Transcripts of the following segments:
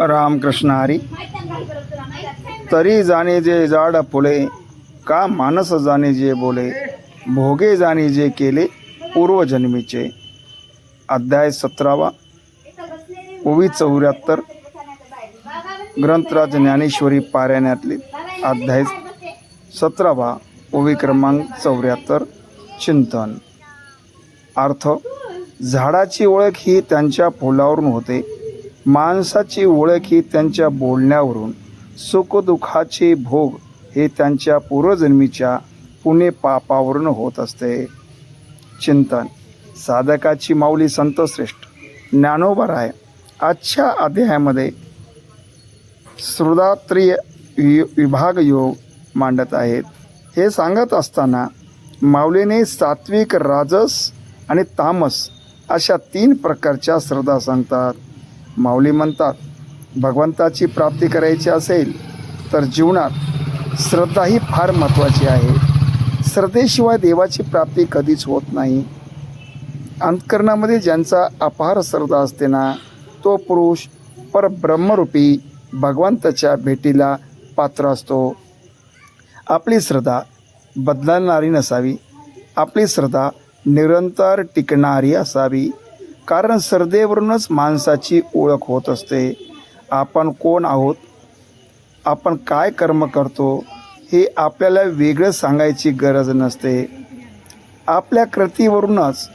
रामकृष्ण हरी। तरी जाणे जे जाड फुले का मानस जाणे जे बोले भोगे जाणे जे केले पूर्वजन्मीचे। अध्याय सतरावा। ओवी चौऱ्याहत्तर। ग्रंथराज ज्ञानेश्वरी पारायणातले। अध्याय सतरावा। ओवी क्रमांक चौऱ्याहत्तर। चिंतन। अर्थ झाडाची ओळख ही त्यांच्या फुलावरून होते. माणसाची ओळख ही त्यांच्या बोलण्यावरून सुखदुःखाचे भोग हे त्यांच्या पूर्वजन्मीच्या पुणे पापावरून होत असते. चिंतन. साधकाची माऊली संतश्रेष्ठ. ज्ञानोबराय आजच्या अध्यायामध्ये श्रुदात्रिय वि- विभाग योग मांडत आहेत. हे सांगत असताना माऊलीने सात्विक राजस आणि तामस अशा तीन प्रकारच्या श्रद्धा सांगतात. माऊली म्हणतात भगवंताची प्राप्ती करायची असेल तर जीवनात श्रद्धा ही फार महत्त्वाची आहे. श्रद्धेशिवाय देवाची प्राप्ती कधीच होत नाही. अंतकरणामध्ये ज्यांचा अपार श्रद्धा असते ना तो पुरुष परब्रह्मरूपी भगवंताच्या भेटीला पात्र असतो. आपली श्रद्धा बदलणारी नसावी. आपली श्रद्धा निरंतर टिकणारी असावी. कारण श्रद्धेवरूनच माणसाची ओळख होत असते. आपण कोण आहोत? आपण काय कर्म करतो? हे आपल्याला वेगळं सांगायची गरज नसते. आपल्या कृतीवरूनच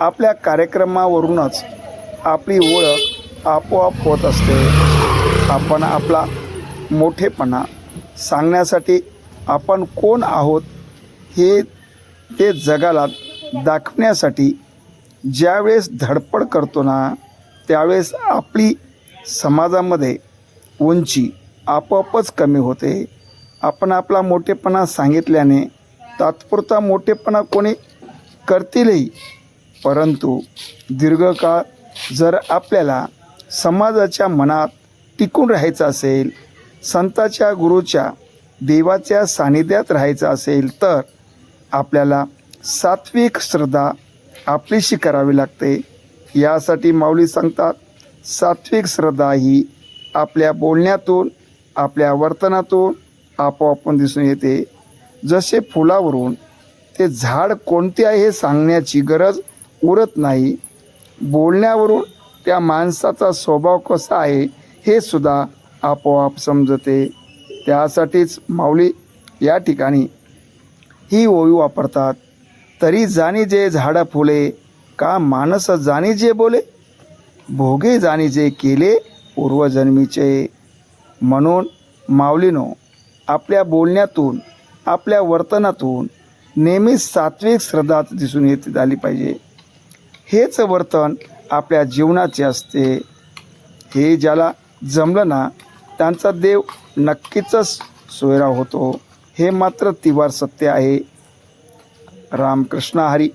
आपल्या कार्यक्रमावरूनच आपली ओळख आपोआप होत असते. आपण आपला मोठेपणा सांगण्यासाठी आपण कोण आहोत हे ते जगाला दाखवण्यासाठी ज्यावेळेस धडपड करतो ना त्यावेळेस आपली समाजामध्ये उंची आपोआपच कमी होते. आपण आपला मोठेपणा सांगितल्याने तात्पुरता मोठेपणा कोणी करतीलही. परंतु दीर्घकाळ जर आपल्याला समाजाच्या मनात टिकून राहायचं असेल संताच्या गुरुच्या देवाच्या सानिध्यात राहायचं असेल तर आपल्याला सात्विक श्रद्धा आपलीशी करावी लागते. यासाठी माऊली सांगतात सात्विक श्रद्धा ही आपल्या बोलण्यातून आपल्या वर्तनातून आपोआपण दिसून येते. जसे फुलावरून ते झाड कोणते आहे हे सांगण्याची गरज उरत नाही. बोलण्यावरून त्या माणसाचा स्वभाव कसा आहे हे सुद्धा आपोआप समजते. त्यासाठीच माऊली या ठिकाणी ही ओवी वापरतात. तरी जाणी जे झाडं फुले का माणस जाणी जे बोले? भोगे जाणी जे केले पूर्वजन्मीचे. म्हणून माऊलीनो आपल्या बोलण्यातून आपल्या वर्तनातून नेहमीच सात्विक श्रद्धा दिसून येत आली पाहिजे. हेच वर्तन आपल्या जीवनाचे असते. हे ज्याला जमलं ना त्यांचा देव नक्कीच सोयरा होतो. हे मात्र तिवार सत्य आहे. रामकृष्ण हरी.